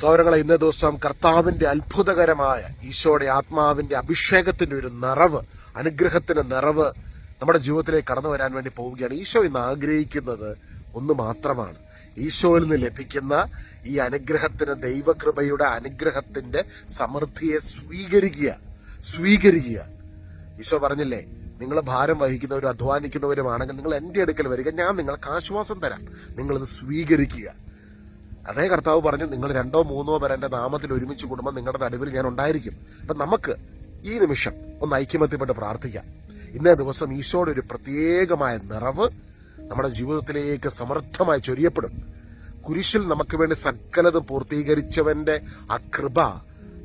സൗരങ്ങളെ ഇന്ന ദിവസം കർത്താവിന്റെ അത്ഭുതകരമായ ഈശോയുടെ ആത്മാവിന്റെ അഭിഷേകത്തിന്റെ ഒരു നിറവ് അനുഗ്രഹത്തിന്റെ നിറവ് നമ്മുടെ ജീവിതത്തിലേക്ക് കടന്നു വരാൻ വേണ്ടി പോവുകയാണ്. ഈശോ ഇന്ന് ആഗ്രഹിക്കുന്നത് ഒന്ന് മാത്രമാണ്. ഈശോയിൽ നിന്ന് ലഭിക്കുന്ന ഈ അനുഗ്രഹത്തിന് ദൈവകൃപയുടെ അനുഗ്രഹത്തിന്റെ സമൃദ്ധിയെ സ്വീകരിക്കുക സ്വീകരിക്കുക. ഈശോ പറഞ്ഞില്ലേ നിങ്ങൾ ഭാരം വഹിക്കുന്നവരും അധ്വാനിക്കുന്നവരുമാണെങ്കിൽ നിങ്ങൾ എന്റെ അടുക്കൽ വരിക ഞാൻ നിങ്ങൾക്ക് ആശ്വാസം തരാം. നിങ്ങളിത് സ്വീകരിക്കുക. അതേ കർത്താവ് പറഞ്ഞു നിങ്ങൾ രണ്ടോ മൂന്നോ പേർ എന്റെ നാമത്തിൽ ഒരുമിച്ച് കൂടുമ്പോൾ നിങ്ങളുടെ നടുവിൽ ഞാൻ ഉണ്ടായിരിക്കും. അപ്പൊ നമുക്ക് ഈ നിമിഷം ഒന്ന് ഐക്യമത്യപ്പെട്ട് പ്രാർത്ഥിക്കാം. ഇന്നേ ദിവസം ഈശോയുടെ ഒരു പ്രത്യേകമായ നിറവ് നമ്മുടെ ജീവിതത്തിലേക്ക് സമർത്ഥമായി ചൊരിയപ്പെടും. കുരിശിൽ നമുക്ക് വേണ്ടി സകലതും പൂർത്തീകരിച്ചവന്റെ ആ കൃപ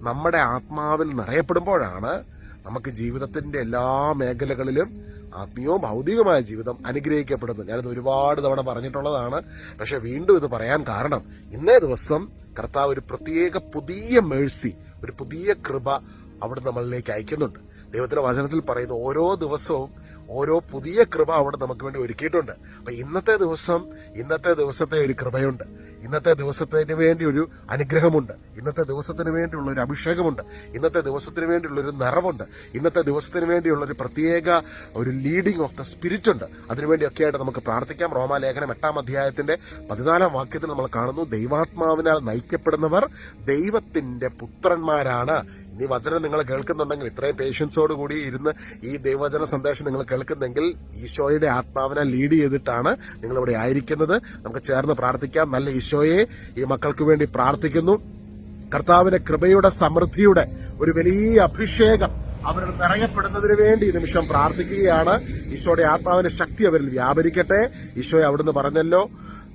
നമ്മുടെ ആത്മാവിൽ നിറയപ്പെടുമ്പോഴാണ് നമുക്ക് ജീവിതത്തിന്റെ എല്ലാ മേഖലകളിലും ആത്മീയവും ഭൗതികമായ ജീവിതം അനുഗ്രഹിക്കപ്പെടുന്നു. ഞാനിത് ഒരുപാട് തവണ പറഞ്ഞിട്ടുള്ളതാണ്. പക്ഷെ വീണ്ടും ഇത് പറയാൻ കാരണം ഇന്നേ ദിവസം കർത്താവ് ഒരു പ്രത്യേക പുതിയ മേഴ്സി ഒരു പുതിയ കൃപ അവിടെ നമ്മളിലേക്ക് അയക്കുന്നുണ്ട്. ദൈവത്തിന്റെ വചനത്തിൽ പറയുന്ന ഓരോ ദിവസവും ഓരോ പുതിയ കൃപ അവിടെ നമുക്ക് വേണ്ടി ഒരുക്കിയിട്ടുണ്ട്. അപ്പൊ ഇന്നത്തെ ദിവസം ഇന്നത്തെ ദിവസത്തെ ഒരു കൃപയുണ്ട്. ഇന്നത്തെ ദിവസത്തിന് വേണ്ടി ഒരു അനുഗ്രഹമുണ്ട്. ഇന്നത്തെ ദിവസത്തിന് വേണ്ടിയുള്ള ഒരു അഭിഷേകമുണ്ട്. ഇന്നത്തെ ദിവസത്തിന് വേണ്ടിയുള്ള ഒരു നിറവുണ്ട്. ഇന്നത്തെ ദിവസത്തിന് വേണ്ടിയുള്ള ഒരു പ്രത്യേക ഒരു ലീഡിംഗ് ഓഫ് ദ സ്പിരിറ്റ് ഉണ്ട്. അതിനുവേണ്ടിയൊക്കെ ആയിട്ട് നമുക്ക് പ്രാർത്ഥിക്കാം. റോമാലേഖനം എട്ടാം അധ്യായത്തിന്റെ പതിനാലാം വാക്യത്തിൽ നമ്മൾ കാണുന്നു ദൈവാത്മാവിനാൽ നയിക്കപ്പെടുന്നവർ ദൈവത്തിന്റെ പുത്രന്മാരാണ് ഈ വചനം നിങ്ങൾ കേൾക്കുന്നുണ്ടെങ്കിൽ ഇത്രയും പേഷ്യൻസോട് കൂടി ഇരുന്ന് ഈ ദൈവവചന സന്ദേശം നിങ്ങൾ കേൾക്കുന്നെങ്കിൽ ഈശോയുടെ ആത്മാവിനെ ലീഡ് ചെയ്തിട്ടാണ് നിങ്ങൾ ഇവിടെ ആയിരിക്കുന്നത്. നമുക്ക് ചേർന്ന് പ്രാർത്ഥിക്കാം. നല്ല ഈശോയെ ഈ മക്കൾക്ക് വേണ്ടി പ്രാർത്ഥിക്കുന്നു. കർത്താവിന്റെ കൃപയുടെ സമൃദ്ധിയുടെ ഒരു വലിയ അഭിഷേകം അവരിൽ നിറയപ്പെടുന്നതിന് വേണ്ടി നിമിഷം പ്രാർത്ഥിക്കുകയാണ്. ഈശോയുടെ ആത്മാവിന്റെ ശക്തി അവരിൽ വ്യാപരിക്കട്ടെ. ഈശോയെ അവിടുന്ന് പറഞ്ഞല്ലോ.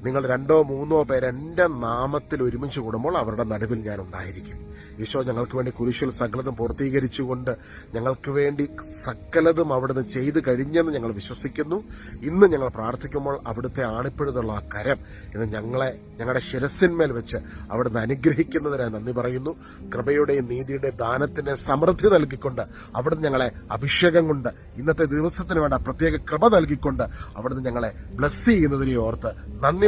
നിങ്ങൾ രണ്ടോ മൂന്നോ പേര് എന്റെ നാമത്തിൽ ഒരുമിച്ച് കൂടുമ്പോൾ അവരുടെ നടുവിൽ ഞാൻ ഉണ്ടായിരിക്കും. ഈശോ ഞങ്ങൾക്ക് വേണ്ടി കുരിശിൽ സകലതും പൂർത്തീകരിച്ചുകൊണ്ട് ഞങ്ങൾക്ക് വേണ്ടി സകലതും അവിടുന്ന് ചെയ്തു കഴിഞ്ഞെന്ന് ഞങ്ങൾ വിശ്വസിക്കുന്നു. ഇന്ന് ഞങ്ങൾ പ്രാർത്ഥിക്കുമ്പോൾ അവിടുത്തെ ആണിപ്പഴുതുള്ള ആ കരം ഇന്ന് ഞങ്ങളെ ഞങ്ങളുടെ ശിരസിന്മേൽ വെച്ച് അവിടുന്ന് അനുഗ്രഹിക്കുന്നതിനായി നന്ദി പറയുന്നു. കൃപയുടെയും നീതിയുടെയും ദാനത്തിന്റെ സമൃദ്ധി നൽകിക്കൊണ്ട് അവിടുന്ന് ഞങ്ങളെ അഭിഷേകം കൊണ്ട് ഇന്നത്തെ ദിവസത്തിന് വേണ്ട പ്രത്യേക കൃപ നൽകിക്കൊണ്ട് അവിടുന്ന് ഞങ്ങളെ ബ്ലസ് ചെയ്യുന്നതിനെ ഓർത്ത് നന്ദി